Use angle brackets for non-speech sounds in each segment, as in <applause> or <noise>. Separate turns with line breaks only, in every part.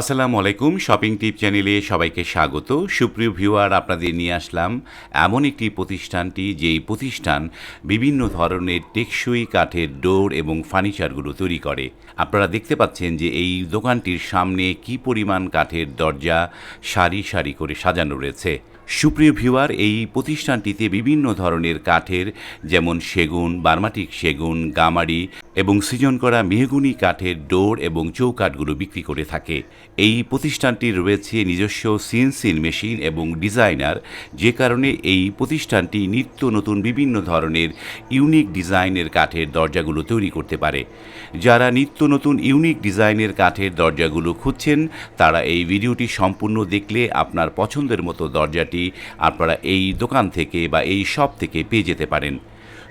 আসসালামু আলাইকুম শপিং টিপ চ্যানেলে সবাইকে স্বাগত। সুপ্রিয় ভিউয়ার, আপনাদের নিয়ে আসলাম এমন একটি প্রতিষ্ঠানটি, যেই প্রতিষ্ঠান বিভিন্ন ধরনের টেকসই কাঠের ডোর এবং ফার্নিচারগুলো তৈরি করে। আপনারা দেখতে পাচ্ছেন যে এই দোকানটির সামনে কি পরিমাণ কাঠের দরজা সারি সারি করে সাজানো রয়েছে। সুপ্রিয় ভিউয়ার, এই প্রতিষ্ঠানটিতে বিভিন্ন ধরনের কাঠের, যেমন সেগুন, বার্মাটিক সেগুন, গামারি এবং সৃজন করা মেহগুনি কাঠের ডোর এবং চৌকাঠগুলো বিক্রি করে থাকে। এই প্রতিষ্ঠানটির রয়েছে নিজস্ব সিএনসিন মেশিন এবং ডিজাইনার, যে কারণে এই প্রতিষ্ঠানটি নিত্য নতুন বিভিন্ন ধরনের ইউনিক ডিজাইনের কাঠের দরজাগুলো তৈরি করতে পারে। যারা নিত্য নতুন ইউনিক ডিজাইনের কাঠের দরজাগুলো খুঁজছেন, তারা এই ভিডিওটি সম্পূর্ণ দেখলে আপনার পছন্দের মতো দরজাটি আপনারা এই দোকান থেকে বা এই শপ থেকে পেয়ে যেতে পারেন।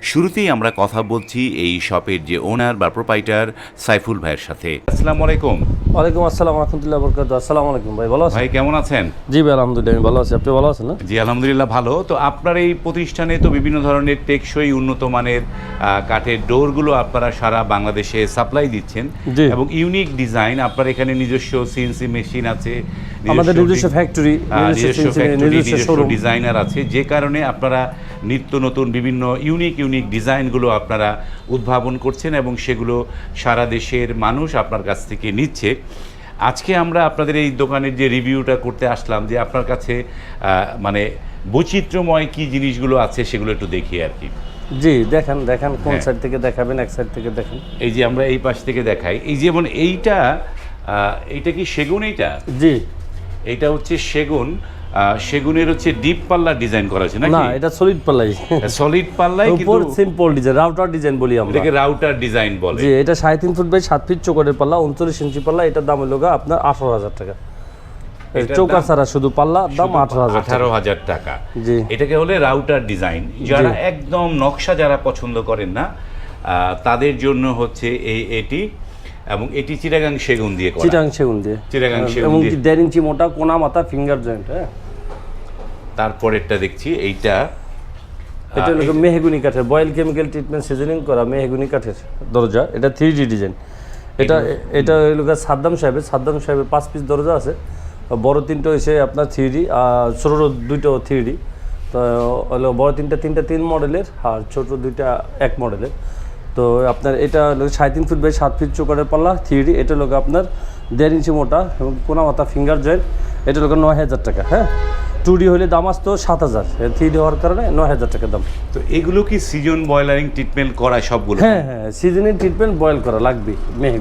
শুরুতেই আমরা কথা বলছি এই শপের যে ওনার বা প্রোপাইটার সাইফুল ভাইয়ের সাথে। আসসালামু আলাইকুম।
ওয়ালাইকুম আসসালাম রহমতুল্লাহ বরকাত আসসালামু আলাইকুম ভাই ভালো আছেন?
ভাই কেমন আছেন?
জি ভাই আলহামদুলিল্লাহ আমি ভালো আছি। আপনি ভালো আছেন না?
জি আলহামদুলিল্লাহ ভালো। তো আপনার এই প্রতিষ্ঠানে তো বিভিন্ন ধরনের টেকসই উন্নত মানের কাঠের ডোরগুলো আপনারা সারা বাংলাদেশে সাপ্লাই দিচ্ছেন। এবং ইউনিক ডিজাইন আপনার এখানে নিজস্ব সিএনসি মেশিন আছে
আমাদের নিজস্ব ফ্যাক্টরি
নিজস্ব ডিজাইনার আছে। যে কারণে আপনারা নিত্য নতুন বিভিন্ন ইউনিক ইউনিক ডিজাইনগুলো আপনারা উদ্ভাবন করছেন এবং সেগুলো সারা দেশের মানুষ আপনার কাছ থেকে নিচ্ছে। আজকে আমরা আপনাদের এই দোকানের যে রিভিউটা করতে আসলাম যে আপনার কাছে মানে বৈচিত্র্যময় কি জিনিসগুলো আছে সেগুলো একটু দেখি আর কি।
জি দেখেন দেখেন কোন
হ্যাঁ।
সাইড থেকে দেখাবেন এক সাইড থেকে দেখেন।
এই যে আমরা এই পাশ থেকে দেখাই এই যেমন এইটা এইটা কি সেগুন এইটা?
জি।
এইটা হচ্ছে সেগুন সেগুনের হচ্ছে ডিপ পাল্লা ডিজাইন করা আছে
না এটা সলিড পাল্লাই।
সলিড পাল্লায়
উপর সিম্পল ডিজাইন রাউটার ডিজাইন বলি আমরা।
এটাকে রাউটার ডিজাইন বলে।
জি এটা সাড়ে তিন ফুট বাই সাত ফিট চৌকাটের পাল্লা উনচল্লিশ ইঞ্চি পাল্লা এটার দাম হলো আপনার আঠারো হাজার টাকা।
এটার
চৌকার ছাড়া শুধু পাল্লা দাম আঠারো হাজার টাকা।
আঠারো হাজার টাকা।
জি।
এটাকে হলে রাউটার ডিজাইন যারা একদম নকশা যারা পছন্দ করেন না আহ, তাদের জন্য হচ্ছে এই এটি এবং এটি চিটাগাং সেগুন দিয়ে করা।
চিটাং সেগুন দিয়ে।
চিটাগাং সেগুন
এবং দেড় ইঞ্চি মোটা কোনা মাথা ফিঙ্গার জয়েন্ট হ্যাঁ।
তারপরেরটা দেখছি এইটা
এটা হলো মেহগুনি কাঠের বয়েল কেমিক্যাল ট্রিটমেন্ট সিজনিং করা মেহগুনি কাঠের দরজা। এটা থ্রি ডি ডিজাইন এটা এটা হলো সাদ্দাম সাহেবের সাদ্দাম সাহেবের পাঁচ পিস দরজা আছে। বড় তিনটা হয়েছে আপনার থ্রি ডি আর ছোটো দুইটা থ্রি ডি তো হলো বড় তিনটা তিনটা তিন মডেলের আর ছোট দুইটা এক মডেলের তো আপনার এটা সাড়ে তিন ফুট বাই সাত ফিট চোকারের পাল্লা থ্রি এটা লোক আপনার দেড় ইঞ্চি মোটা এবং কোনা মাথা ফিঙ্গার জয়েন্ট এটা লোক নয় হাজার টাকা হ্যাঁ? টু ডি হলে দাম আসতো সাত হাজার। থ্রি ডি হওয়ার কারণে নয় হাজার টাকা দাম।
তো এগুলো কি সিজন বয়লারিং ট্রিটমেন্ট করা সবগুলো?
হ্যাঁ হ্যাঁ সিজনের ট্রিটমেন্ট বয়েল করা লাগবে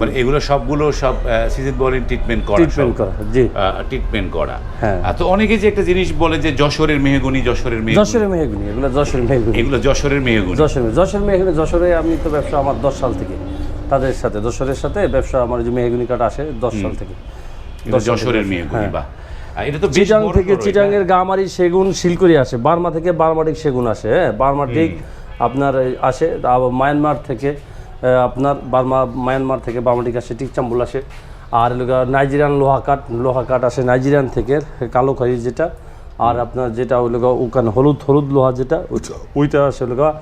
মানে এগুলো সবগুলো সব সিজন বয়লারিং ট্রিটমেন্ট করা
ট্রিটমেন্ট করা জি।
ট্রিটমেন্ট করা।
হ্যাঁ।
তো অনেকে যে একটা জিনিস বলে যে যশোরের মেহগুনি যশোরের মেহগুনি।
যশোরের মেহগুনি এগুলো যশোরের মেহগুনি।
এগুলো যশোরের মেহগুনি।
যশোর যশোর মেহগুনি যশোরে আমি তো ব্যবসা আমার দশ সাল থেকে। তাদের সাথে যশোরের সাথে ব্যবসা আমার যে মেহগুনি কাঠ আসে দশ সাল থেকে।
যশোরের মেহগুনি বাহ। আহ, এটা তো
চিটাং থেকে
এটা।
চিটাংয়ের গামারি সেগুন শিলকরি আসে বার্মা থেকে বার্মাটিক সেগুন আসে হ্যাঁ বার্মাটিক আপনার আসে আবার মায়ানমার থেকে আপনার বার্মা মায়ানমার থেকে বার্মাটিক আসে টিকচাম্বুল আসে। আর নাইজেরিয়ান লোহা কাঠ লোহা কাঠ আসে নাইজেরিয়ান থেকে কালো খড়ি যেটা আর আপনার যেটা হলো গিয়ে উকান হলুদ হলুদ লোহা যেটা ওইটা- ওইটা আসে গিয়ে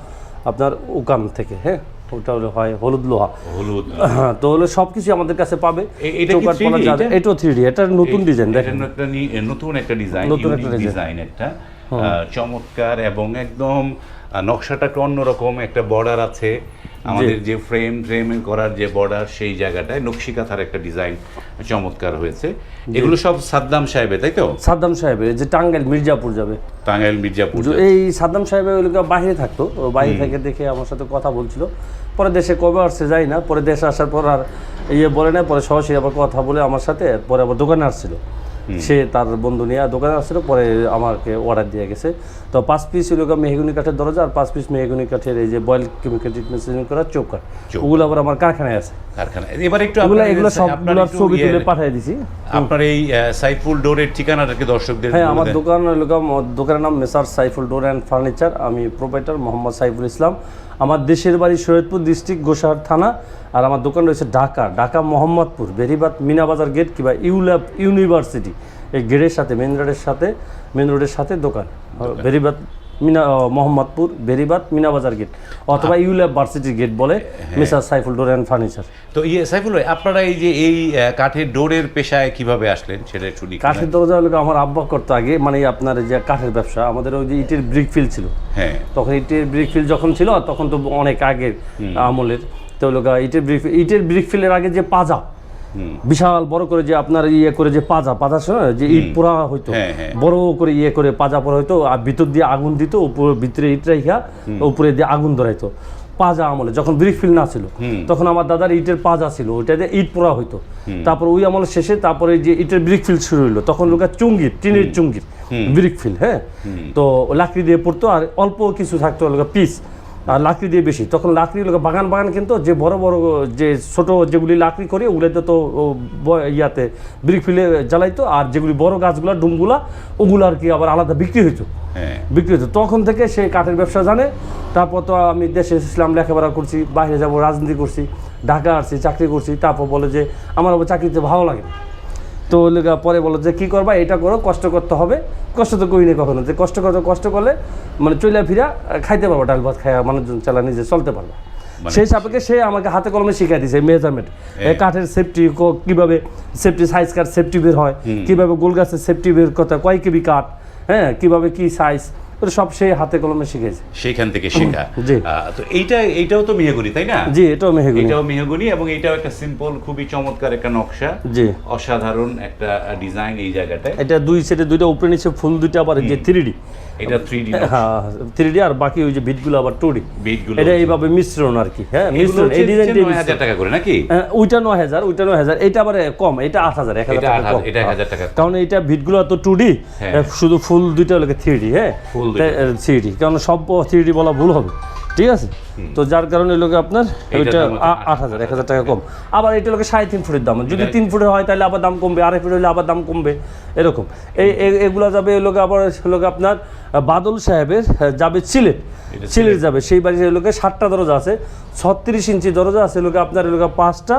আপনার উকান থেকে হ্যাঁ। ওটা হলো হয় হলুদ লোহা।
হলুদ <clears throat>
তো হলো সব কিছু আমাদের কাছে পাবে।
এটা কি
চৌকাঠ
3D?
পাল্লা যা-
এটা?
এটাও থ্রি ডি এটা নতুন ডিজাইন দেখেন
একটা নতুন একটা ডিজাইন।
নতুন একটা।
ডিজাইন একটা চমৎকার এবং একদম নকশাটা একটু অন্যরকম একটা বর্ডার আছে। আমাদের যে ফ্রেম ফ্রেম করার যে বর্ডার সেই জায়গাটায় নকশিকাথার একটা ডিজাইন চমৎকার হয়েছে। এগুলো সব সাদ্দাম সাহেবের তাই তো?
সাদ্দাম সাহেবের যে টাঙ্গাইল মির্জাপুর যাবে।
টাঙ্গাইল মির্জাপুর
এই সাদ্দাম সাহেবের ওই লোক বাইরে থাকতো। বাইরে থেকে দেখে আমার সাথে কথা বলছিল। পরে দেশে কবে আসছে যাই না পরে দেশে আসার পর আর ইয়ে বলে না পরে সরাসরি আবার কথা বলে আমার সাথে পরে আবার দোকানে আসছিল। সে তার বন্ধু নিয়ে দোকানে আসছিল পরে আমাকে অর্ডার দিয়ে গেছে। তো পাঁচ পিস লোক মেহগুনি কাঠের দরজা আর পাঁচ পিস মেহগুনি কাঠের এই যে বয়েল কেমিক্যাল ট্রিটমেন্ট সিজন করা চৌকাঠ। ওগুলো আবার আমার কারখানায় আছে।
কারখানা এবার একটু
এগুলো
আপনার-
এগুলো সবগুলোর ছবি
ইয়ে-
তুলে পাঠিয়ে দিছি।
আপনার এই সাইফুল ডোরের ঠিকানাটাকে দর্শকদের
হ্যাঁ আমার দোকান দোকানের নাম messrs Saiful door and furniture আমি প্রোপাইটার মোহাম্মদ সাইফুল ইসলাম। আমার দেশের বাড়ি সৈয়দপুর ডিস্ট্রিক্ট গোসাহার থানা আর আমার দোকান রয়েছে ঢাকা ঢাকা মোহাম্মদপুর বেরিবাদ মিনাবাজার গেট কিংবা ইউল্যাব ইউনিভার্সিটি। এই গেটের সাথে মেন রোডের সাথে মেন রোডের সাথে দোকান। বেরিবাদ মিনা মোহাম্মদপুর বেরিবাদ মিনাবাজার গেট অথবা ইউল্যাব ভার্সিটি গেট বলে messrs Saiful door and furniture.
তো ইয়ে সাইফুল ভাই আপনারা এই যে এই কাঠের ডোরের পেশায় কীভাবে আসলেন সেটা একটু লিখুন।
কাঠের দরজা হলো আমার আব্বা করতো আগে মানে আপনার যে কাঠের ব্যবসা আমাদের ওই যে ইটের ব্রিক ফিল ছিল।
হ্যাঁ।
তখন ইটের ব্রিক ফিল যখন ছিল তখন তো অনেক আগের আমলের তো গা ইটের ব্রিক ইটের ব্রিক ফিলের আগে যে পাজা বিশাল বড় করে যে আপনার ইয়ে করে যে পাজা পাজা যে ইট পোড়া হইতো
হ্যাঁ, হ্যাঁ।
বড় করে ইয়ে করে পাজা পোড়া হইতো আর ভিতর দিয়ে আগুন দিত উপরে ভিতরে ইট রাইখা উপরে দিয়ে আগুন ধরাইতো। পাজা আমলে যখন ব্রিক ফিল না ছিল তখন আমার দাদার ইটের পাজা ছিল ওইটা দিয়ে ইট পোড়া হইতো। তারপর ওই আমলের শেষে তারপরে যে ইটের ব্রিক ফিল শুরু হইল তখন লোক চুঙ্গির টিনের চুঙ্গির ব্রিক ফিল হ্যাঁ? তো লাকড়ি দিয়ে পড়তো আর অল্প কিছু থাকতো লোক পিস। আর লাকড়ি দিয়ে বেশি। তখন লাকড়ি লোক বাগান বাগান কিন্তু যে বড় বড় যে ছোট যেগুলি লাকড়ি করে ওগুলোতে তো ইয়াতে ব্রিক ফিলে জ্বালাইতো আর যেগুলি বড় গাছগুলা ডুমগুলা ওগুলো আর কি আবার আলাদা বিক্রি হইতো।
হ্যাঁ।
বিক্রি হতো তখন থেকে সে কাঠের ব্যবসা জানে। তারপর তো আমি দেশে এসেছিলাম লেখাপড়া করছি বাইরে যাব রাজনীতি করছি ঢাকা আসছি চাকরি করছি তারপর বলে যে আমার আবার চাকরিতে ভালো লাগে না। তো লেগা পরে বলো যে কি করবা এটা করো কষ্ট করতে হবে। কষ্ট তো করিনি কখনো যে কষ্ট করতে কষ্ট করলে মানে চলে ফিরা খাইতে পারব ডাল ভাত খাইয়া মানুষজন চালা নিজে চলতে পারবা। সেই সাপেক্ষে সে আমাকে হাতে কলমে শিখাই দিয়েছে মেজারমেন্ট কাঠের সেফটি কীভাবে সেফটি সাইজ কাঠ সেফটি বের হয় কীভাবে গোল গাছের সেফটি বের কথা কয় কেবি কাঠ হ্যাঁ কীভাবে কি সাইজ সব সে হাতে কলমে শিখেছে।
সেখান থেকে শেখা। তো এইটা এইটাও তো মেহগুনি তাই না?
জি এটাও মেহগুনি।
এটাও মেহগুনি এবং এটাও একটা সিম্পল খুবই চমৎকার একটা নকশা।
জি।
অসাধারণ একটা ডিজাইন এই জায়গাটায়।
এটা দুই সেটে দুইটা উপরে নিচে ফুল দুইটা আবার যে থ্রি
এটা থ্রি ডি
হ্যাঁ থ্রি ডি আর বাকি ওই যে বিটগুলো আবার টু ডি
বিটগুলো
এটা এইভাবে মিশ্রণ আর কি হ্যাঁ মিশ্রণ। এই ডিজাইনটি
নয় হাজার টাকা করে নাকি?
ওইটা নয় হাজার ওইটা নয় হাজার এটা আবার কম এটা আট হাজার এক হাজার টাকা
এটা হাজার টাকা
কারণ এটা ভিটগুলো তো টু ডি
হ্যাঁ।
শুধু ফুল দুইটা লাগে থ্রি ডি হ্যাঁ?
ফুল
থ্রি ডি কারণ সব থ্রি ডি বলা ভুল হবে। ঠিক আছে? তো যার কারণে লোকে আপনার ওইটা আট হাজার এক হাজার টাকা কম। আবার এটা লোকে সাড়ে তিন ফুটের দাম। যদি তিন ফুটের হয় তাহলে আবার দাম কমবে। আড়াই ফুট হলে আবার দাম কমবে। এরকম। এই এগুলা যাবে লোকে আবার লোকে আপনার বাদল সাহেবের যাবে সিলেট। সিলেট যাবে। সেই বাড়ির লোকে ষাটটা দরজা আছে ছত্রিশ ইঞ্চি দরজা আছে লোকে আপনার লোকে পাঁচটা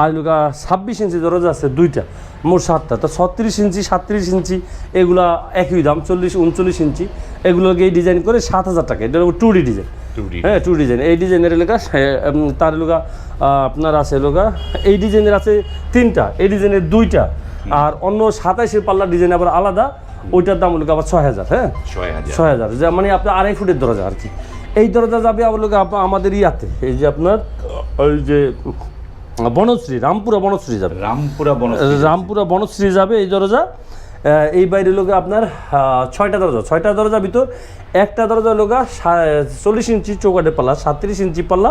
আর লোকে ছাব্বিশ ইঞ্চি দরজা আছে দুইটা। মোট সাতটা। তো ছত্রিশ ইঞ্চি সাতত্রিশ ইঞ্চি এগুলা একই দাম চল্লিশ উনচল্লিশ ইঞ্চি। এগুলোকে এই ডিজাইন করে সাত হাজার টাকা। এটা টু ডি ডিজাইন
2D
হ্যাঁ টু ডিজাইন এই ডিজাইনের এলাকা তার এলাকা আপনার আছে এলাকা এই ডিজাইনের আছে তিনটা এই ডিজাইনের দুইটা। আর অন্য সাতাইশের পাল্লার ডিজাইন আবার আলাদা ওইটার দাম হলো আবার ছয় হাজার হ্যাঁ?
ছয় হাজার।
ছয় হাজার যা মানে আপনার আড়াই ফুটের দরজা আর কি। এই দরজা যাবে আবার লোক আমাদের ইয়াতে এই যে আপনার ওই যে বনশ্রী রামপুরা বনশ্রী যাবে।
রামপুরা
রামপুরা বনশ্রী যাবে এই দরজা। এই বাইরে লোকে আপনার ছয়টা দরজা ছয়টা দরজা ভিতর একটা দরজা লোকা চল্লিশ ইঞ্চি চৌকাটে পাল্লা সাতত্রিশ ইঞ্চি পাল্লা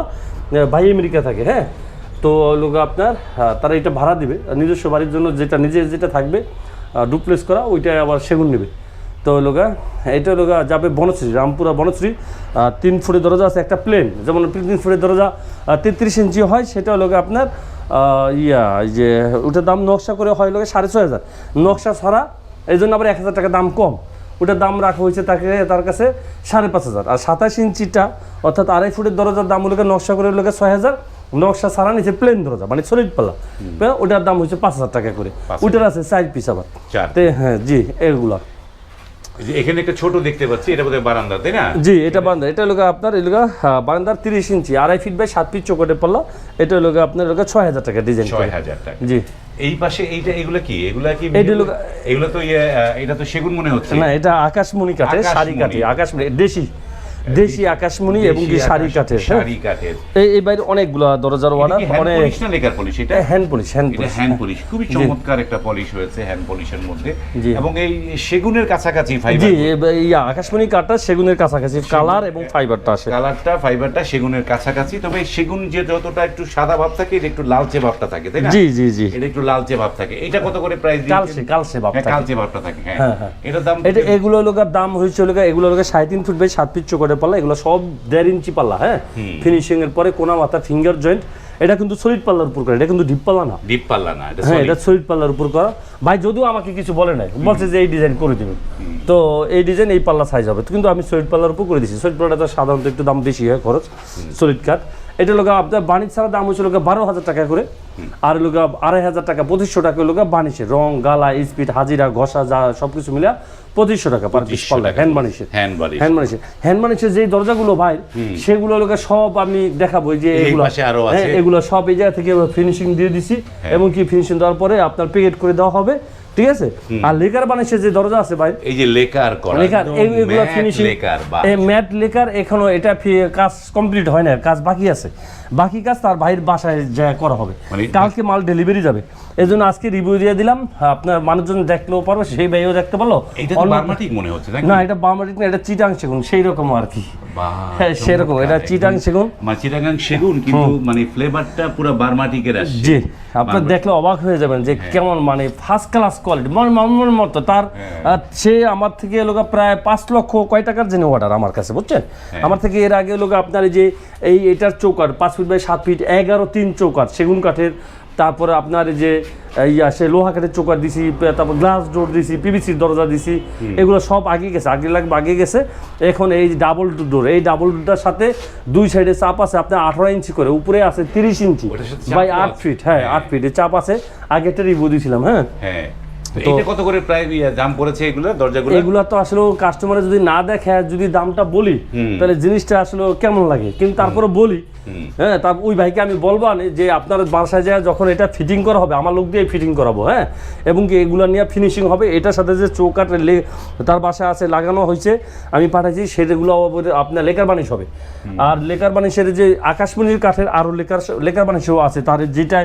ভাই আমেরিকা থাকে হ্যাঁ? তো লোক আপনার তারা এটা ভাড়া দিবে। নিজস্ব বাড়ির জন্য যেটা, নিজে যেটা থাকবে ডুপ্লেস করা, ওইটা আবার সেগুন নেবে। তো লোকা, এটা লোকা যাবে বনশ্রী, রামপুরা বনশ্রী তিন ফুটের দরজা আছে, একটা প্লেন যেমন তিন ফুটের দরজা তেত্রিশ ইঞ্চি হয়, সেটা লোকে আপনার ইয়া যে ওটার দাম নকশা করে হয় লোকে সাড়ে ছয় হাজার। নকশা ছাড়া এই জন্য আবার এক হাজার টাকা দাম কম। ওটার দাম রাখা হয়েছে তাকে তার কাছে সাড়ে পাঁচ হাজার। আর সাতাশ ইঞ্চিটা অর্থাৎ আড়াই ফুটের দরজার দাম লোকে নকশা করে লোকে ছয় হাজার। নকশা ছাড়া নিচে প্লেন দরজা মানে সলিড পাল্লা ওটার দাম হচ্ছে পাঁচ হাজার টাকা করে। ওটার আছে চার পিস আবার। হ্যাঁ জি এগুলা।
এখানে একটা ছোট দেখতে পাচ্ছি এটা বোধহয় বারান্দা তাই না?
জি এটা বারান্দা এটা লোক আপনার এলাকা বারান্দার তিরিশ ইঞ্চি আড়াই ফিট বাই সাত ফিট চোখটে পড়ল এটা লোক আপনার এলাকা ছয় হাজার টাকা ডিজাইন
ছয় হাজার টাকা।
জি।
এই পাশে এইটা এগুলা কি? এগুলা কি এগুলো তো ইয়ে এটা তো সেগুন মনে হচ্ছে।
না এটা আকাশমণি কাঠের শাড়ি। কাঠে আকাশমণি দেশি। দেশি আকাশমণি এবং কি শাড়ি কাঠের হ্যাঁ।
শাড়ি কাঠের।
এই এই বাইরে অনেকগুলো দরজার
হ্যান্ড
অনেক
পলিশ না লেকার পলিশ এটা?
হ্যান্ড পলিশ হ্যান্ড
এটা
পলিশ
হ্যান্ড পলিশ খুবই চমৎকার একটা পলিশ হয়েছে হ্যান্ড পলিশের মধ্যে। এবং এই সেগুনের কাছাকাছি
জি
ফাইবার
এ- ইয়া আকাশমণি কাঠটা সেগুনের কাছাকাছি কালার এবং ফাইবারটা আসে।
কালারটা ফাইবারটা সেগুনের কাছাকাছি তবে সেগুন যে যতটা একটু সাদা ভাব থাকে এটা একটু লালচে ভাবটা থাকে তাই না?
জি জি জি।
এটা একটু লালচে ভাব থাকে। এটা কত করে প্রাইস
কালসে কালসে ভাব থাকে।
কালচে ভাবটা থাকে হ্যাঁ।
হ্যাঁ, হ্যাঁ।
এটার দাম
এটা এগুলো লোকের দাম হয়েছে লোক এগুলো লোকের সাড়ে তিন ফুট বাই সাত ফিট চোখে পাল্লা এগুলো সব দেড় ইঞ্চি পাল্লা হ্যাঁ? ফিনিশিং এর পরে কোনা মাথা ফিঙ্গার জয়েন্ট এটা কিন্তু সলিড পাল্লার উপর করে এটা কিন্তু ডিপ পাল্লা না।
ডিপ পাল্লা না এটা
হ্যাঁ এটা সলিড পাল্লার উপর করা। ভাই যদিও আমাকে কিছু বলে নাই বলছে যে এই ডিজাইন করে দিবেন। তো এই ডিজাইন এই পাল্লা সাইজ হবে। কিন্তু আমি সলিড পাল্লার উপর করে দিচ্ছি সলিড পাল্লাটা সাধারণত একটু দাম বেশি হয় খরচ সলিড কাঠ এটা লোক আপনার বাণিজ্য ছাড়া দাম হচ্ছে লোক বারো হাজার টাকা করে। আর লোক আড়াই হাজার টাকা পঁচিশশো টাকা লোক বানিশের রং গালা স্পিড হাজিরা ঘষা যা সব কিছু মিলে পঁচিশশো টাকা পার পিস পাল্লা হ্যান্ড বানিশের
হ্যান্ড
হ্যান্ড হ্যান্ড যে দরজাগুলো ভাই সেগুলো লোকে সব আমি দেখাবো যে এগুলো।
আরও
হ্যাঁ,
আছে।
এগুলো সব এই জায়গা থেকে ফিনিশিং দিয়ে দিছি। এবং কি ফিনিশিং দেওয়ার পরে আপনার প্যাকেট করে দেওয়া হবে ঠিক আছে? আর লেকার বানিশের যে দরজা আছে ভাই
এই যে লেকার করা।
লেকার
একদম
এই- এগুলো
matte
ফিনিশিং
লেকার
এই ম্যাট লেকার এখনও এটা কাজ কমপ্লিট হয় না কাজ বাকি আছে। বাকি কাজ তার ভাইয়ের বাসায় যা করা হবে।
মানে-
কালকে মাল ডেলিভারি যাবে। এই জন্য আজকে রিভিউ দিয়ে দিলাম। আপনার মানুষজন দেখলেও পারবে সেই ভাইও দেখতে পারল।
বার্মাটিক মনে হচ্ছে
না এটা বামাটিক না এটা চিটাং সেগুন সেই রকম আর কি। হ্যাঁ সেরকম এটা চিটাং সেগুন।
মানে চিটাগাং সেগুন কিন্তু মানে ফ্লেভারটা পুরো বার্মাটিকের আসছে
জি আপনার দেখলে অবাক হয়ে যাবেন যে
হ্যাঁ।
কেমন মানে ফার্স্ট ক্লাস কোয়ালিটি মানে মামুর মতো। তার
হ্যাঁ।
সে আমার থেকে লোক প্রায় পাঁচ লক্ষ কয় টাকার জেনে অর্ডার আমার কাছে বুঝছেন?
হ্যাঁ।
আমার থেকে এর আগে লোক আপনার এই যে এই এটার চৌকাট পাঁচ ফিট বাই সাত ফিট এগারো তিন চৌকাট সেগুন কাঠের তারপরে আপনার যে ইয়া সে লোহা কাঠের চোকার দিছি তারপর গ্লাস ডোর দিছি পিভিসির দরজা দিছি এগুলো সব আগে গেছে আগে লাগবে আগে গেছে। এখন এই ডাবল ডোর এই ডাবল ডোরটার সাথে দুই সাইডে চাপ আছে আপনার আঠারো ইঞ্চি করে উপরে আছে তিরিশ ইঞ্চি। বাই আট ফিট হ্যাঁ আট ফিট চাপ আছে। আগে একটা রিভিউ দিয়েছিলাম হ্যাঁ।
হ্যাঁ। এটা কত করে প্রায় দাম পড়েছে এগুলো দরজাগুলো?
এগুলা তো আসলে কাস্টমার যদি না দেখে যদি দামটা বলি তাহলে জিনিসটা আসলে কেমন লাগে? কিন্তু তারপরে বলি হ্যাঁ তার ওই ভাইকে আমি বলব যে আপনার বাসায় যায় যখন এটা ফিটিং করা হবে আমার লোক দিয়ে ফিটিং করাবো হ্যাঁ? এবং কি এগুলা নিয়ে ফিনিশিং হবে এটার সাথে যে চৌকাট তার বাসায় আছে লাগানো হয়েছে আমি পাঠাইছি সেগুলো আপনার লেকার বানিশ হবে। আর লেকার বানিশের যে আকাশমণির কাঠের আরও লেকার লেকার বানিশও আছে তার যেটা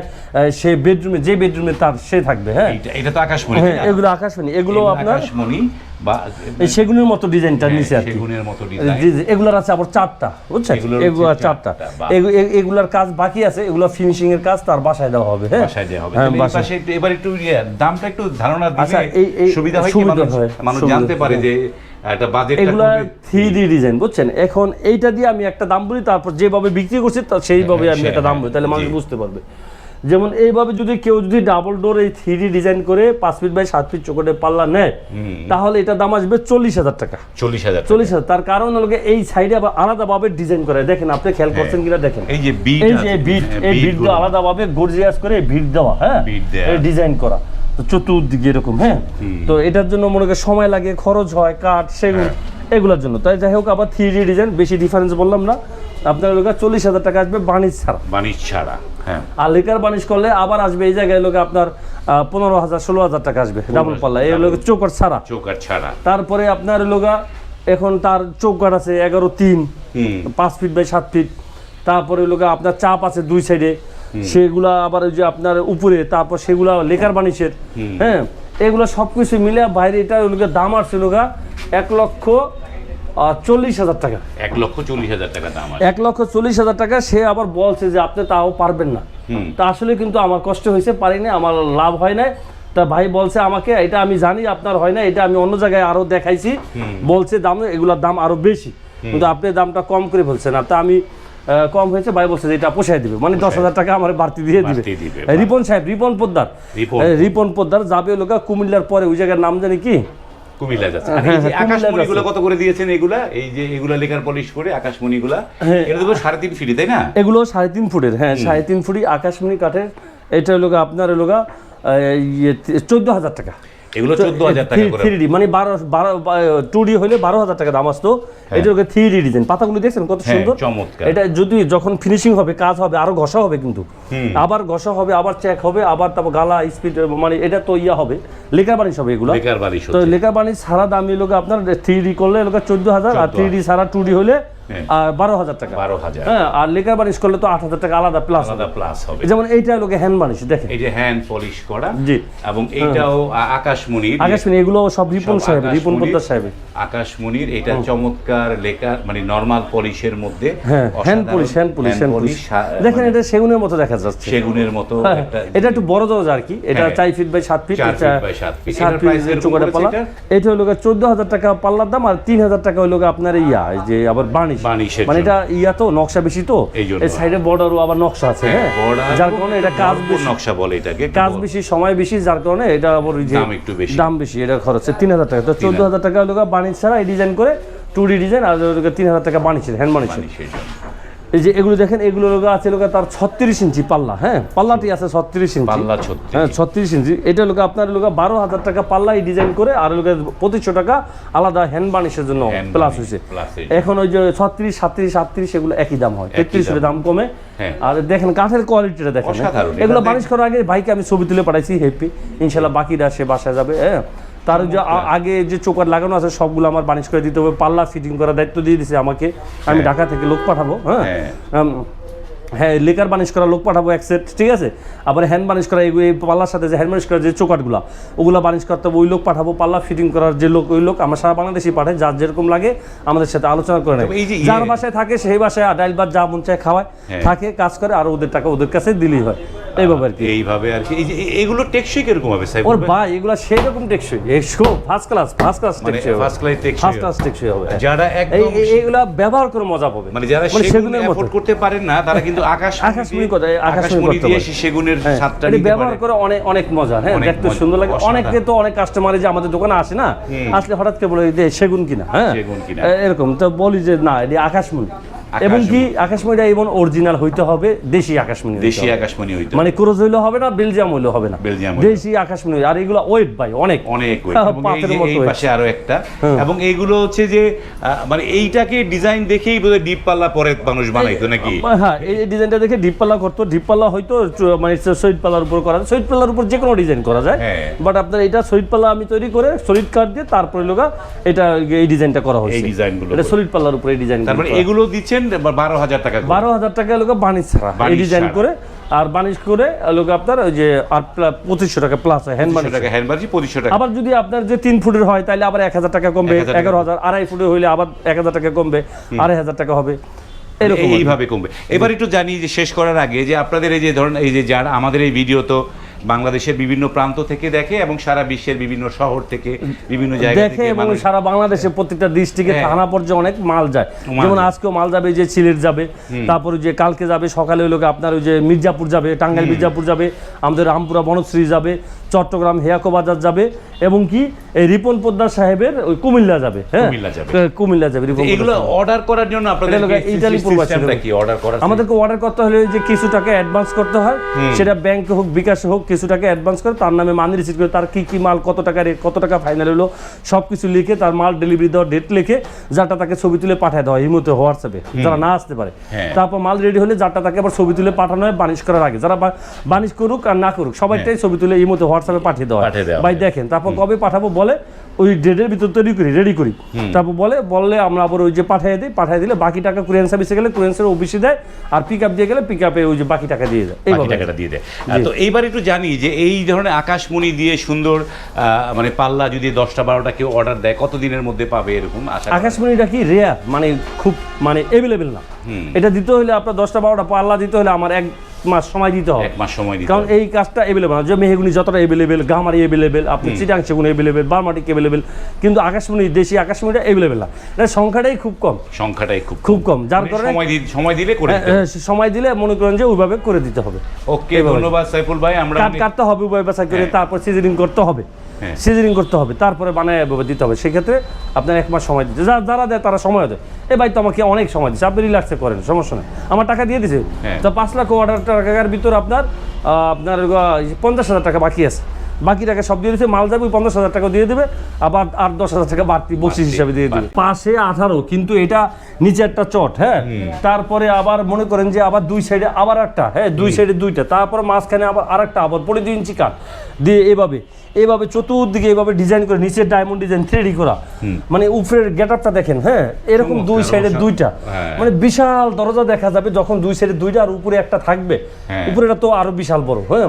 সে বেডরুমে যে বেডরুমে তার সে থাকবে হ্যাঁ?
এটা তো আকাশমণি।
হ্যাঁ এগুলো আকাশমণি এগুলো আপনার
আকাশমণি বা
সেগুনের মতো ডিজাইনটা
হ্যাঁ,
নিচে আর
সেগুনের মতো ডিজাইন
এগুলার আছে আবার চারটা বুঝছেন? এগুলো চারটা। এগুলার কাজ বাকি আছে এগুলো ফিনিশিং এর কাজ তার বাসায় দেওয়া হবে হ্যাঁ?
বাসায় দেওয়া হবে।
হ্যাঁ।
পাশে এবার একটু ইয়ে, দামটা একটু ধারণা
আচ্ছা,
দিলে
এই-
সুবিধা হয় কি মানুষ জানতে পারে যে একটা বাজেটটা
এগুলা থ্রি ডি ডিজাইন বুঝছেন? এখন এইটা দিয়ে আমি একটা দাম বলি তারপর যেভাবে বিক্রি করছি সেইভাবে আমি একটা দাম বলি তাহলে মানুষ বুঝতে পারবে। যেমন এইভাবে যদি কেউ যদি ডাবল ডোর এই থ্রি ডিজাইন করে পাঁচ ফিট বাই সাত ফিট চোখটে পাল্লা নেয় তাহলে এটা দাম আসবে চল্লিশ হাজার টাকা।
চল্লিশ হাজার
চল্লিশ হাজার। তার কারণ হলো এই সাইডে আবার আলাদাভাবে ডিজাইন করে দেখেন আপনি খেয়াল করছেন কিনা দেখেন।
এই যে বিট
এই যে বিট এই
বিটগুলো।
আলাদাভাবে গর্জিয়াস করে বিট দেওয়া হ্যাঁ। এই ডিজাইন করা। তো চতুর্দিকে এরকম হ্যাঁ? তো এটার জন্য মনে করেন সময় লাগে খরচ হয় কাঠ সেগুলো
হ্যাঁ।
এগুলোর জন্য। তাই যাই হোক আবার থ্রি ডি ডিজাইন বেশি ডিফারেন্স বললাম না। আপনার চল্লিশ হাজার টাকা আসবে বাণিজ্য ছাড়া।
বাণিজ্য ছাড়া। হ্যাঁ
আর লিকার বানিশ করলে আবার আসবে এই জায়গায় লোকে আপনার পনেরো হাজার ষোলো হাজার টাকা আসবে ডাবল পাল্লা। এই লোক চোকর ছাড়া।
চৌকার ছাড়া।
তারপরে আপনার লোগা এখন তার চৌকাট আছে এগারো তিন পাঁচ ফিট বাই সাত ফিট তারপরে লোক আপনার চাপ আছে দুই সাইডে সেগুলা আবার যে আপনার উপরে তারপর সেগুলা লেকার বানিশের হ্যাঁ এগুলো সব কিছু মিলে বাইরে এটা লোকে দাম আসছে লোকা এক লক্ষ চল্লিশ হাজার টাকা।
এক লক্ষ চল্লিশ হাজার টাকা দাম
এক লক্ষ চল্লিশ হাজার টাকা সে আবার বলছে যে আপনি তাও পারবেন না। তা আসলে কিন্তু আমার কষ্ট হয়েছে পারিনি আমার লাভ হয় না তা ভাই বলছে আমাকে এটা আমি জানি আপনার হয় না এটা আমি অন্য জায়গায় আরও দেখাইছি। বলছে দাম এগুলোর দাম আরও বেশি। কিন্তু আপনি দামটা কম করে বলছেন। আর তা আমি কম হয়েছে ভাই বলছে এটা পোষায় দিবে। মানে দশ হাজার টাকা আমার বাড়তি দিয়ে দিবে। রিপন সাহেব রিপন পোদ্দার।
রিপন।
রিপন পোদ্দার যাবে লোকা কুমিল্লার পরে ওই জায়গার নাম জানি কি?
কুমিল্লা যাচ্ছে। আর
হ্যাঁ,
এই যে
হ্যাঁ,
আকাশমণিগুলো কত করে দিয়েছেন এগুলা? এই যে এগুলা লেকার পলিশ করে আকাশমণিগুলা
হ্যাঁ।
এটা তো সাড়ে তিন ফিটি তাই না?
এগুলো সাড়ে তিন ফুটের হ্যাঁ সাড়ে তিন ফুটি আকাশমণি কাঠের। এটা হলো আপনার হলো ইয়ে চোদ্দ হাজার টাকা।
এগুলো চোদ্দ হাজার টাকা করে।
মানে বারো বারো টু ডি হলে বারো হাজার টাকা দাম আসতো। এটা হলো থ্রি ডি ডিজাইন। পাতাগুলো দেখছেন কত
হ্যাঁ,
সুন্দর?
চমৎকার।
এটা যদি যখন ফিনিশিং হবে কাজ হবে আরও ঘষা হবে কিন্তু। আবার ঘষা হবে আবার চেক হবে আবার তারপর গালা স্পিড মানে এটা তো ইয়া হবে। লেকার বানিশ হবে এগুলো।
লেকার বালিশ
তো। লেকার বানিশ সারা দাম লোক আপনার থ্রি ডি করলে লোক চোদ্দ হাজার আর থ্রি ডি সারা টু ডি হলে
হ্যাঁ।
বারো হাজার টাকা।
বারো হাজার।
হ্যাঁ আর লেকার করলে তো আট হাজার টাকা আলাদা প্লাস
আলাদা প্লাস হবে।
যেমন এইটা লোকে হ্যান্ড দেখেন।
এই যে হ্যান্ড পলিশ করা
জি।
এবং এইটাও আকাশমণির
আকাশমণি এগুলো সব রিপন সাহেব রিপন পোদ্দার সাহেবের।
আকাশমণির এটা চমৎকার লেকার মানে নরমাল পলিশের মধ্যে
হ্যাঁ hand polish hand polish hand polish দেখেন
মানে
এটা সেগুনের মতো দেখা যাচ্ছে।
সেগুনের মতো
হ্যাঁ, এটা একটু বড় দরজা আর কি। এটা
হ্যাঁ।
চার ফিট বাই সাত ফিট এটা
সাত
ফিট চৌকাটা পাল্লা। এটা হলো চোদ্দ হাজার টাকা পাল্লার দাম আর তিন হাজার টাকা হলো আপনার ইয়া এই যে আবার বানিশ
বানিশের
মানে এটা ইয়া তো নকশা বেশি তো।
এই
সাইডে বর্ডারও আবার নকশা আছে হ্যাঁ যার কারণে এটা কাজ বেশি।
নকশা বলে এটাকে
কাজ বেশি সময় বেশি যার কারণে এটা আবার
দাম একটু বেশি।
দাম বেশি এটা খরচ তিন হাজার টাকা। তো চোদ্দ হাজার টাকা লোক বানিশ ছাড়া এই ডিজাইন করে টু ডি ডিজাইন আর তিন হাজার টাকা বানিয়েছে হ্যান্ড
জন্য।
এই যে এগুলো দেখেন এগুলো লোক আছে লোক তার ছত্রিশ ইঞ্চি পাল্লা হ্যাঁ? পাল্লাটি আছে ছত্রিশ ইঞ্চি।
পাল্লা 36
হ্যাঁ ছত্রিশ ইঞ্চি। এটা লোক আপনার লোক বারো হাজার টাকা পাল্লাই ডিজাইন করে আর লোক পঁচিশশো টাকা আলাদা হ্যান্ড বানিশের জন্য প্লাস হয়েছে। এখন ওই যে ছত্রিশ সাতত্রিশ সাতত্রিশ এগুলো একই দাম হয়। তেত্রিশ
দাম।
কমে।
হ্যাঁ।
আর দেখেন কাঠের কোয়ালিটিটা দেখেন। এগুলো বানিশ করার আগে ভাইকে আমি ছবি তুলে পাঠাইছি হ্যাপি ইনশাল্লাহ বাকিরা সে বাসায় যাবে হ্যাঁ? তার যে আগে যে চোকার লাগানো আছে সবগুলো আমার বানিশ করে দিতে হবে পাল্লা ফিটিং করার দায়িত্ব দিয়ে দিছে আমাকে। আমি ঢাকা থেকে লোক পাঠাবো হ্যাঁ?
হ্যাঁ।
লেকার বানিশ করা লোক পাঠাবো এক সেট ঠিক আছে? আবার হ্যান্ড বানিশ করা এই পাল্লার সাথে যে হ্যান্ড বানিশ করা যে চোকাটগুলো ওগুলো বানিশ করতে হবে ওই লোক পাঠাবো পাল্লা ফিটিং করার যে লোক ওই লোক আমরা সারা বাংলাদেশি পাঠাই যার যেরকম লাগে আমাদের সাথে আলোচনা করে নেয়। যার বাসায় থাকে সেই বাসায় ডাইল ভাত যা মন চায় খাওয়ায়
হ্যাঁ।
থাকে কাজ করে আর ওদের টাকা ওদের কাছে দিলেই হয়। এইভাবে আর কি।
এইভাবে আর কি। এই যে এ- এগুলো টেকসই কীরকম হবে সাইফুল
ওর
ভাই?
এগুলা সেই রকম টেকসই এসো ফার্স্ট ক্লাস ফার্স্ট ক্লাস
মানে
টেকসই
first class টেকসই
ফার্স্ট। ক্লাস টেকসই হবে।
যারা একদম
ব্যবহার করে মজা পাবে।
মানে যারা
মতো।
এফোর্ড করতে পারেন না তারা কিন্তু আকাশ
আকাশমণি কথা, আকাশমণি
আকাশমণি দিয়ে সেগুনের
হ্যাঁ,
স্বাদটা
এটি ব্যবহার করে অনেক অনেক মজা হ্যাঁ দেখতে সুন্দর লাগে। অনেকে তো অনেক কাস্টমার যে আমাদের দোকানে আসে না আসলে হঠাৎ করে বলে যে সেগুন কিনা হ্যাঁ? এরকম। তো বলি যে না এটি আকাশমণি। এবং কি আকাশমণিটা এবং অরিজিনাল হইতে হবে দেশি আকাশমণি
দেশি আকাশমণি হইতো
মানে ক্রোজ হইলে হবে না বেলজিয়াম হইলে হবে না।
বেলজিয়াম
দেশি আকাশমণি আর এগুলো ওয়েট ভাই অনেক।
অনেক weight।
হ্যাঁ,
এবং এই। পাশে আরও একটা। এবং এইগুলো হচ্ছে যে মানে এইটাকে ডিজাইন দেখেই বোধহয় ডিপ পাল্লা পরে মানুষ বানাইতো নাকি?
হ্যাঁ এই ডিজাইনটা দেখে ডিপ পাল্লা করতো। ডিপ পাল্লা হয়তো মানে সৈড পাল্লার উপর করা যায়। সৈড পাল্লার উপর যে কোনো ডিজাইন করা যায়।
হ্যাঁ।
বাট আপনার এটা সৈড পাল্লা আমি তৈরি করে সলিড কাঠ দিয়ে তারপরে লোকা এটা এই ডিজাইনটা করা হয়েছে।
এই ডিজাইনগুলো
এটা সলিড পাল্লার উপরে ডিজাইন
তার মানে এগুলো দিচ্ছেন বারো হাজার টাকা
বারো হাজার টাকা লোক ছাড়া ডিজাইন করে আর বানিশ করে লোক আপনার ওই যে আর পঁচিশশো টাকা প্লাস হ্যান্ড বানিশ
টাকা হ্যান্ড পঁচিশশো টাকা।
আবার যদি আপনার যে তিন ফুটের হয় তাহলে আবার এক হাজার টাকা কমবে এগারো হাজার আড়াই হইলে আবার এক হাজার টাকা কমবে আড়াই হাজার টাকা হবে।
এইভাবে কমবে। এবার একটু জানি যে শেষ করার আগে যে আপনাদের এই যে ধরেন এই যে যার আমাদের এই ভিডিও তো বাংলাদেশের বিভিন্ন প্রান্ত থেকে দেখে এবং সারা বিশ্বের বিভিন্ন শহর থেকে বিভিন্ন জায়গা
দেখে এবং সারা বাংলাদেশের প্রত্যেকটা ডিস্ট্রিক্টে
হ্যাঁ।
থানা পর্যায়ে অনেক মাল যায়। যেমন আজকেও মাল যাবে যে সিলেট যাবে তারপরে যে কালকে যাবে সকালে ওই লোক আপনার ওই যে মির্জাপুর যাবে টাঙ্গাইল মির্জাপুর যাবে আমাদের রামপুরা বনশ্রী যাবে চট্টগ্রাম হেয়াকো বাজার যাবে এবং কি এই রিপন পোদ্দার সাহেবের ওই কুমিল্লা যাবে হ্যাঁ?
কুমিল্লা যাবে।
কুমিল্লা যাবে
এগুলো অর্ডার করার জন্য আপনাদের
লোকে ইতালি প্রবাসী
কি অর্ডার করার
আমাদেরকে অর্ডার করতে হলে যে কিছু টাকা অ্যাডভান্স করতে হয়। সেটা ব্যাংকে হোক বিকাশে হোক কিছু টাকা অ্যাডভান্স করে তার নামে মানি রিসিভ করে তার কি কি মাল কত টাকা রেট কত টাকা ফাইনাল হলো সব কিছু লিখে তার মাল ডেলিভারি দেওয়ার ডেট লিখে যারটা তাকে ছবি তুলে পাঠিয়ে দেওয়া হয়। এই মুহূর্তে হোয়াটসঅ্যাপে যারা না আসতে পারে।
হ্যাঁ।
তারপর মাল রেডি হলে যারটা তাকে আবার ছবি তুলে পাঠানো হয় বানিশ করার আগে। যারা বানিশ করুক আর না করুক সবাইটাই ছবি তুলে এই মুহূর্তে হোয়াটসঅ্যাপে পাঠিয়ে দেওয়া ভাই দেখেন তারপর কবে পাঠাবো বলে? ওই ডেটের ভিতর তৈরি করি রেডি করি। তারপর বলে বললে আমরা আবার ওই যে পাঠিয়ে দিই পাঠিয়ে দিলে বাকি টাকা কুরিয়ান সার্ভিসে গেলে কুরিয়ান অফিসে দেয় আর পিক আপ দিয়ে গেলে পিক আপে ওই যে বাকি টাকা দিয়ে
বাকি
এইভাবে
টাকাটা দিয়ে দেয়। তো এইবার একটু জানি যে এই ধরনের আকাশমণি দিয়ে সুন্দর মানে পাল্লা যদি দশটা বারোটা কেউ অর্ডার দেয় কতদিনের মধ্যে পাবে এরকম?
আকাশমণিটা কি রেয়ার মানে খুব মানে অ্যাভেলেবেল না। এটা দিতে হলে আপনার দশটা বারোটা পাল্লা দিতে হলে আমার এক মাস সময় দিতে হবে।
এক মাস সময় দিতে
কারণ এই কাজটা অ্যাভেলেবেল না। যে মেহেগুনি যতটা অ্যাভেলেবেল গামারি অ্যাভেলেবেল আপনি চিটাং সেগুন অ্যাভেলেবেল বারমাটিক অ্যাভেলেবেল কিন্তু আকাশমণি দেশি আকাশমণিটা অ্যাভেলেবেল না। সংখ্যাটাই খুব কম।
সংখ্যাটাই খুব
খুব কম। যার
মানে
কারণে
সময় দিলে করে
হ্যাঁ। হ্যাঁ, সময় দিলে মনে করেন যে ওইভাবে করে দিতে হবে।
ওকে ধন্যবাদ সাইফুল ভাই। আমরা
কাটতে হবে ওইভাবে বাসা করে
হ্যাঁ।
তারপর সিজনিং করতে হবে। সিজনিং করতে হবে তারপরে বানায় দিতে হবে। সেক্ষেত্রে আপনার এক মাস সময় দিচ্ছে। যারা যারা দেয় তারা সময় দেয়। এ ভাই তো আমাকে অনেক সময় দিচ্ছে। আপনি রিল্যাক্সে করেন সমস্যা নেই। আমার টাকা দিয়ে দিছে।
হ্যাঁ।
তো পাঁচ লাখ অর্ডার টাকার ভিতরে আপনার আহ, আপনার পঞ্চাশ হাজার টাকা বাকি আছে। বাকি টাকা সব দিয়ে দিচ্ছে মাল যাবে ওই পঞ্চাশ হাজার টাকা দিয়ে দেবে আবার আট দশ হাজার টাকা বাড়তি বকশিস হিসাবে দিয়ে দেবে। পাশে আঠারো কিন্তু এটা নিচে একটা চট হ্যাঁ? তারপরে আবার মনে করেন যে আবার দুই সাইডে আবার একটা হ্যাঁ? দুই সাইডে দুইটা তারপরে মাঝখানে আবার আরেকটা আবার পরে দুই ইঞ্চি কাঠ দিয়ে এভাবে এভাবে চতুর্দিকে এভাবে ডিজাইন করে নিচে ডায়মন্ড ডিজাইন থ্রি করা। মানে উপরের গেট আপটা দেখেন হ্যাঁ? এরকম দুই সাইডে দুইটা।
হ্যাঁ।
মানে বিশাল দরজা দেখা যাবে যখন দুই সাইডে দুইটা আর উপরে একটা থাকবে।
হ্যাঁ।
উপরেটা তো আরও বিশাল বড় হ্যাঁ?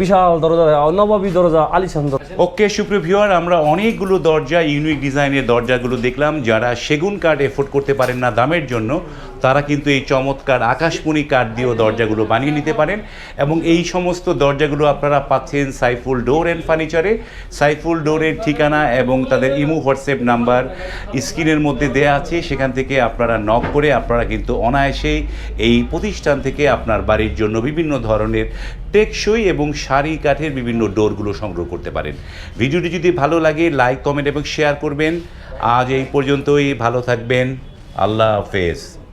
বিশাল দরজা নবাবী দরজা আলিশান দরজা।
ওকে, সুপ্রিয় ভিউয়ার, আমরা অনেকগুলো দরজা, ইউনিক ডিজাইনের দরজাগুলো দেখলাম। যারা সেগুন কাঠ এফোর্ড করতে পারেন না দামের জন্য, তারা কিন্তু এই চমৎকার আকাশমণি কাঠ দিয়েও দরজাগুলো বানিয়ে নিতে পারেন। এবং এই সমস্ত দরজাগুলো আপনারা পাচ্ছেন সাইফুল ডোর অ্যান্ড ফার্নিচারে। সাইফুল ডোরের ঠিকানা এবং তাদের ইমো হোয়াটসঅ্যাপ নাম্বার স্ক্রিনের মধ্যে দেয়া আছে। সেখান থেকে আপনারা নক করে আপনারা কিন্তু অনায়াসেই এই প্রতিষ্ঠান থেকে আপনার বাড়ির জন্য বিভিন্ন ধরনের টেকসই এবং শাড়ি কাঠের বিভিন্ন ডোরগুলো সংগ্রহ করতে পারেন। ভিডিওটি যদি ভালো লাগে লাইক কমেন্ট এবং শেয়ার করবেন। আজ এই পর্যন্তই, ভালো থাকবেন। আল্লাহ হাফেজ।